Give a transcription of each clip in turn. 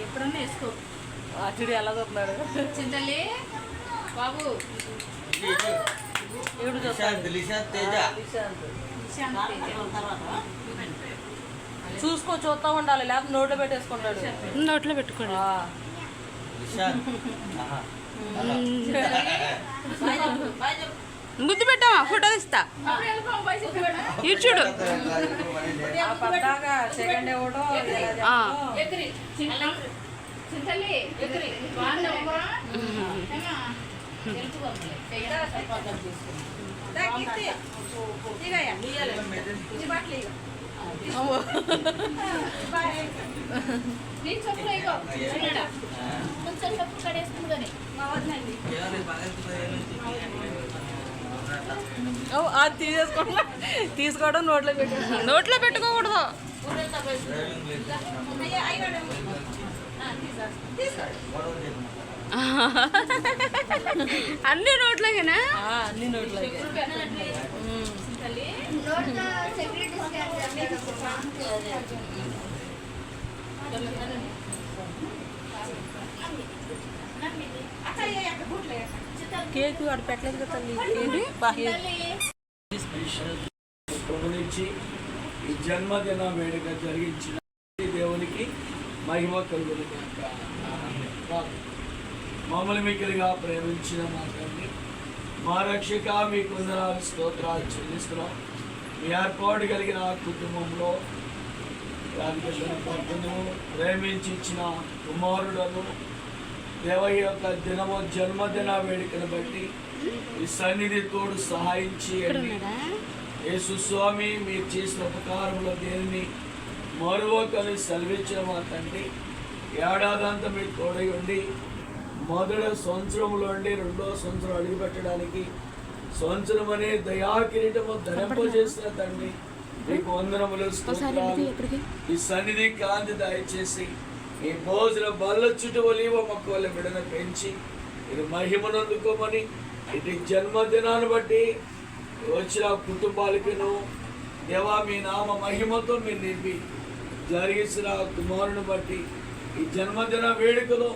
ఎప్పుడన్నా వేసుకో. అటుడు ఎలా చూస్తున్నాడు చింతల్లి బాబు. ఎవడు చూసుకో చూస్తా ఉండాలి. లేకపోతే నోట్లో పెట్టేసుకుంటాడు. నోట్లో పెట్టుకోండి. ఆ. ముద్దు పెట్టామా ఫోటో తీస్తా. ఇచ్చుడు కొంచెం చెప్పులు కడేసుకుంది కానీ. ఓ, అది తీసేసుకుంటా తీసుకోవడం నోట్లో పెట్టేసుకోవడం నోట్లో పెట్టుకోకూడదు. అన్ని నోట్లోకేనా? ఆ, అన్ని నోట్లోకి. కేక్ వాడు పెట్టలేదు కదా తల్లి. ఏంటి? కేక్. ఈ జన్మదిన వేడుక జరిగించిన దేవునికి మహిమ కలుగును గాక. మమ్మల్ని మిక్కిలిగా ప్రేమించిన మా తండ్రి మా రక్షక మీ వందనాలు స్తోత్రాలు చెల్లిస్తున్నాం మీ ఏర్పాటు కలిగిన కుటుంబంలో రాజకీయ ప్రేమించిన ప్రేమించి ఇచ్చిన కుమారులను దేవయ్య యొక్క దినము జన్మదిన వేడుకను బట్టి ఈ సన్నిధి తోడు సహాయించి చేయండి యేసు స్వామి మీరు చేసిన ఉపకారంలో దేనిని మరొకరి సెలవిచ్చిన మా తండ్రి. ఏడాదంతా మీరు తోడై ఉండి మొదటి సంవత్సరంలో ఉండి రెండో సంవత్సరం అడుగు పెట్టడానికి సంవత్సరం అనే దయా కిరీటము ధరింపజేసిన తండ్రి. మీకు వందనములు ఈ సన్నిధి కాంతి దయచేసి ఈ భోజన బల్ల చుట్టూ ఒలివ మొక్క వల్ల బిడన పెంచి ఇది మహిమనందుకోమని ఇటు జన్మదినాన్ని బట్టి వచ్చిన కుటుంబాలకును దేవా మీ నామ మహిమతో మీరు నింపి. జరిగించిన కుమారుని బట్టి ఈ జన్మదిన వేడుకలో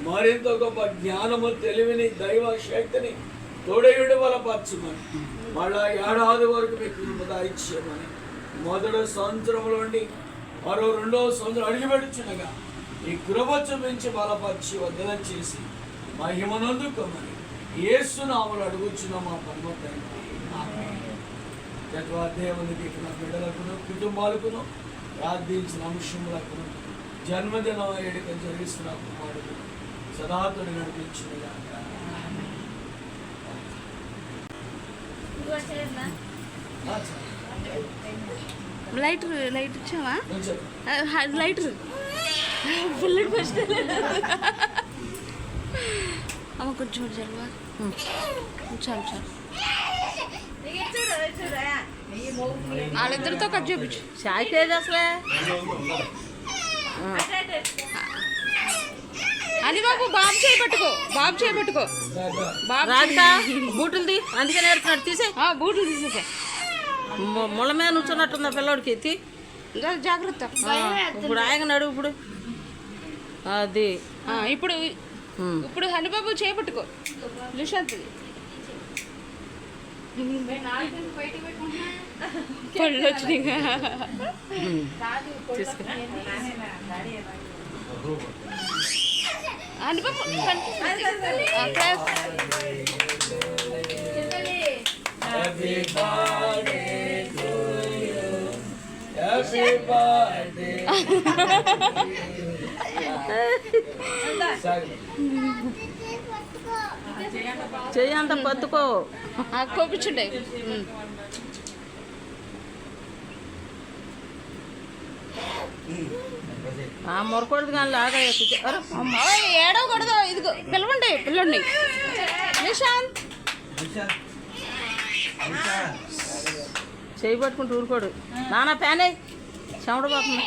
మరింత గొప్ప జ్ఞానము తెలివిని దైవ శక్తిని తోడయుడి బలపరచమని మళ్ళా ఏడాది వరకు మీకు కృపద మొదటి సంవత్సరంలో మరో రెండవ సంవత్సరం అడిగిపెడుచుండగా ఈ కృప చూపించి బలపరిచి వద్దనం చేసి మహిమనందుకోమని ఏసునామలు అడుగుచున్నాం మా పరమ తండ్రి యెహోవా దేవునికి బిడ్డలకును కుటుంబాలకును ప్రార్థించిన అంశములకును జన్మదిన వేడుక జరిగిస్తున్న కుమారుడు సదాతుడు నడిపించిన లైట్ లైట్ ఇచ్చావా? ఆ, లైట్ పిల్లడు ఫస్ట్ అమ్మ కొంచెం చల్వా చాలు చాలు. వాళ్ళిద్దరితో కట్ చేయించు చాయ్ తేజ్ అసలే. అని బాబు బాబు చేపట్టుకో బాబు చేపట్టుకో బాబు బూటులది అందుకే నేర్చుకున్నాడు తీసే. బూట్లు తీసేసా. ముళ్ళ మీద నుంచున్నట్టుందా పిల్లోడికి ఎత్తి ఇంకా జాగ్రత్త. ఇప్పుడు ఆయన నడువు ఇప్పుడు. అది. ఇప్పుడు. ఇప్పుడు హనుబాబు చేపట్టుకో నిశాంత్ నాలుగు బయటికి పెట్టుకుంటున్నా పళ్ళు వచ్చినాయి కాదు తీసుకో. చెయ్యి అంత పత్తుకో కోపించుండే ఆ మొరకూడదు కానీ లాగా ఏడవకూడదు ఇదిగో పిలవండి పిల్లండి నిశాంత్. చేయి పట్టుకుంటూ ఊరుకోడు. నానా ఫ్యాన్ అయ్యి చెమట పోతుంది.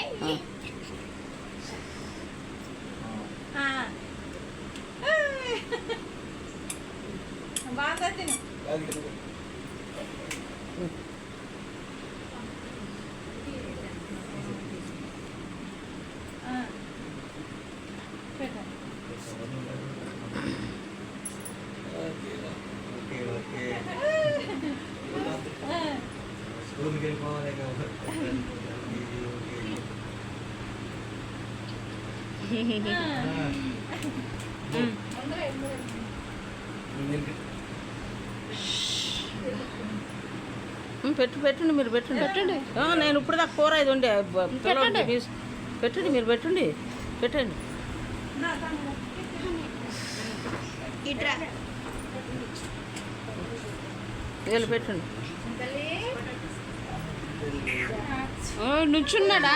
നിങ്ങൾക്ക് పెట్టు పెట్టండి మీరు పెట్టండి. పెట్టండి. నేను ఇప్పుడు దాకా కూర ఇది ఉండే. పెట్టండి. మీరు పెట్టండి. పెట్టండి. వీళ్ళు పెట్టండి. నుంచున్నాడా?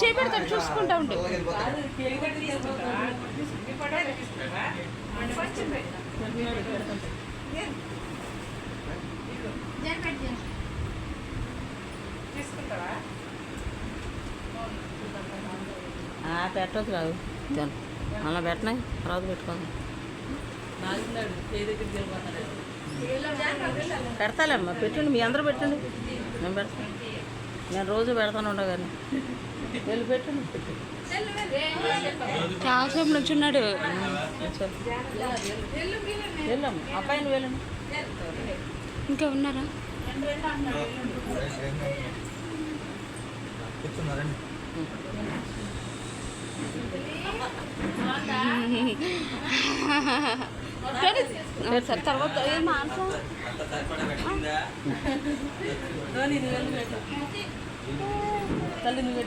చేపెడతాడు చూసుకుంటా ఉండు. కాదు తిను. మళ్ళీ పెట్టినాయి తర్వాత పెట్టుకోండి పెడతాలేమ్మా పెట్టండి. మీ అందరూ పెట్టండి. నేను పెడతాను నేను రోజు పెడతాను ఉండగాని. వెళ్ళి పెట్టండి చాలాసేపు నుంచున్నాడు. చల్. వెళ్ళమ్మా. అబ్బాయిని వెళ్ళండి ఇంకా ఉన్నారా? కూర్చున్నారండి సరే తర్వాత ఏం మాట్లాడ తల్లి నువ్వు